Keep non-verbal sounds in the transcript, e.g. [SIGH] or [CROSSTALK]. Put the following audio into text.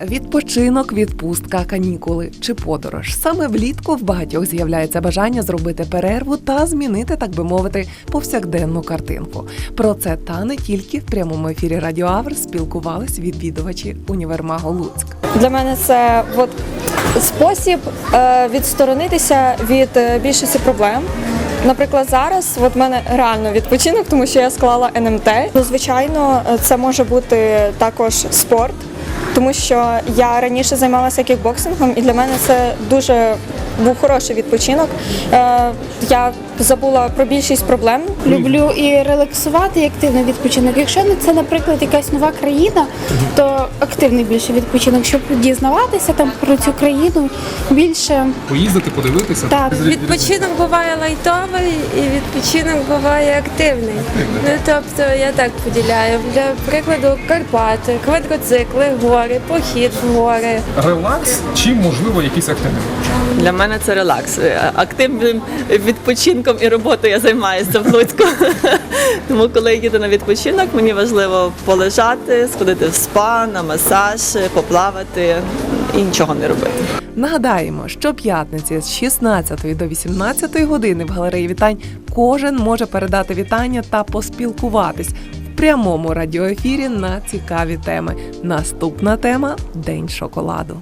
Відпочинок, відпустка, канікули чи подорож. Саме влітку в багатьох з'являється бажання зробити перерву та змінити, так би мовити, повсякденну картинку. Про це та не тільки в прямому ефірі Радіо Авр спілкувались відвідувачі універмагу Луцьк. Для мене це от спосіб е, відсторонитися від е, більшості проблем. Наприклад, зараз от в мене реально відпочинок, тому що я склала НМТ. Ну, звичайно, е, це може бути також спорт, тому що я раніше займалася кікбоксингом, і для мене це дуже був хороший відпочинок. Е, Я забула про більшість проблем. Люблю і релаксувати, і активний відпочинок. Якщо це, наприклад, якась нова країна, то активний більше відпочинок, щоб дізнаватися там про цю країну більше. Поїздити, подивитися. Так. Відпочинок буває лайтовий і відпочинок буває активний. Ну тобто я так поділяю. Для прикладу Карпати, квадроцикли, гори, похід в гори. Релакс чи можливо якісь активні? Для мене це релакс. Е, Активним відпочинком і роботою я займаюся в Луцьку. [LAUGHS] Тому, коли я їду на відпочинок, мені важливо полежати, сходити в спа, на масаж, поплавати і нічого не робити. Нагадаємо, що п'ятниці з 16 до 18 години в галереї вітань кожен може передати вітання та поспілкуватись прямому радіоефірі на цікаві теми. Наступна тема День шоколаду.